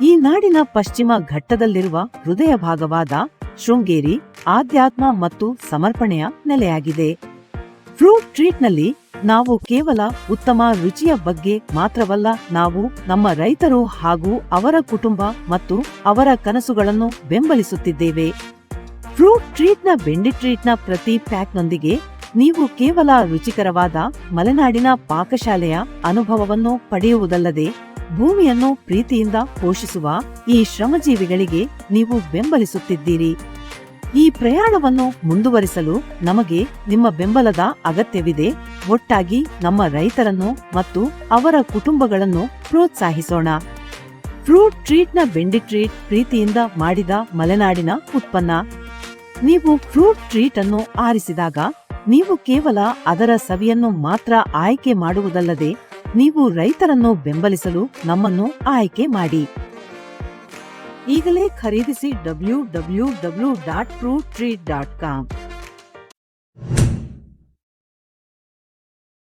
ಈ ನಾಡಿನ ಪಶ್ಚಿಮ ಘಟ್ಟದಲ್ಲಿರುವ ಹೃದಯ ಭಾಗವಾದ ಶೃಂಗೇರಿ ಆಧ್ಯಾತ್ಮ ಮತ್ತು ಸಮರ್ಪಣೆಯ ನೆಲೆಯಾಗಿದೆ. ಫ್ರೂಟ್ ಟ್ರೀಟ್ನಲ್ಲಿ ನಾವು ಕೇವಲ ಉತ್ತಮ ರುಚಿಯ ಬಗ್ಗೆ ಮಾತ್ರವಲ್ಲ, ನಾವು ನಮ್ಮ ರೈತರು ಹಾಗೂ ಅವರ ಕುಟುಂಬ ಮತ್ತು ಅವರ ಕನಸುಗಳನ್ನು ಬೆಂಬಲಿಸುತ್ತಿದ್ದೇವೆ. ಫ್ರೂಟ್ ಟ್ರೀಟ್ನ ಬೆಂಡಿ ಟ್ರೀಟ್ನ ಪ್ರತಿ ಪ್ಯಾಕ್ನೊಂದಿಗೆ ನೀವು ಕೇವಲ ರುಚಿಕರವಾದ ಮಲೆನಾಡಿನ ಪಾಕಶಾಲೆಯ ಅನುಭವವನ್ನು ಪಡೆಯುವುದಲ್ಲದೆ ಭೂಮಿಯನ್ನು ಪ್ರೀತಿಯಿಂದ ಪೋಷಿಸುವ ಈ ಶ್ರಮಜೀವಿಗಳಿಗೆ ನೀವು ಬೆಂಬಲಿಸುತ್ತಿದ್ದೀರಿ. ಈ ಪ್ರಯಾಣವನ್ನು ಮುಂದುವರಿಸಲು ನಮಗೆ ನಿಮ್ಮ ಬೆಂಬಲದ ಅಗತ್ಯವಿದೆ. ಒಟ್ಟಾಗಿ ನಮ್ಮ ರೈತರನ್ನು ಮತ್ತು ಅವರ ಕುಟುಂಬಗಳನ್ನು ಪ್ರೋತ್ಸಾಹಿಸೋಣ. ಫ್ರೂಟ್ ಟ್ರೀಟ್ನ ಬೆಂಡಿ ಟ್ರೀಟ್ ಪ್ರೀತಿಯಿಂದ ಮಾಡಿದ ಮಲೆನಾಡಿನ ಉತ್ಪನ್ನ. ನೀವು ಫ್ರೂಟ್ ಟ್ರೀಟ್ ಅನ್ನು ಆರಿಸಿದಾಗ ನೀವು ಕೇವಲ ಅದರ ಸವಿಯನ್ನು ಮಾತ್ರ ಆಯ್ಕೆ ಮಾಡುವುದಲ್ಲದೆ ನೀವು ರೈತರನ್ನು ಬೆಂಬಲಿಸಲು ನಮ್ಮನ್ನು ಆಯ್ಕೆ ಮಾಡಿ. ಈಗಲೇ ಖರೀದಿಸಿ W W W dot fruit treat dot com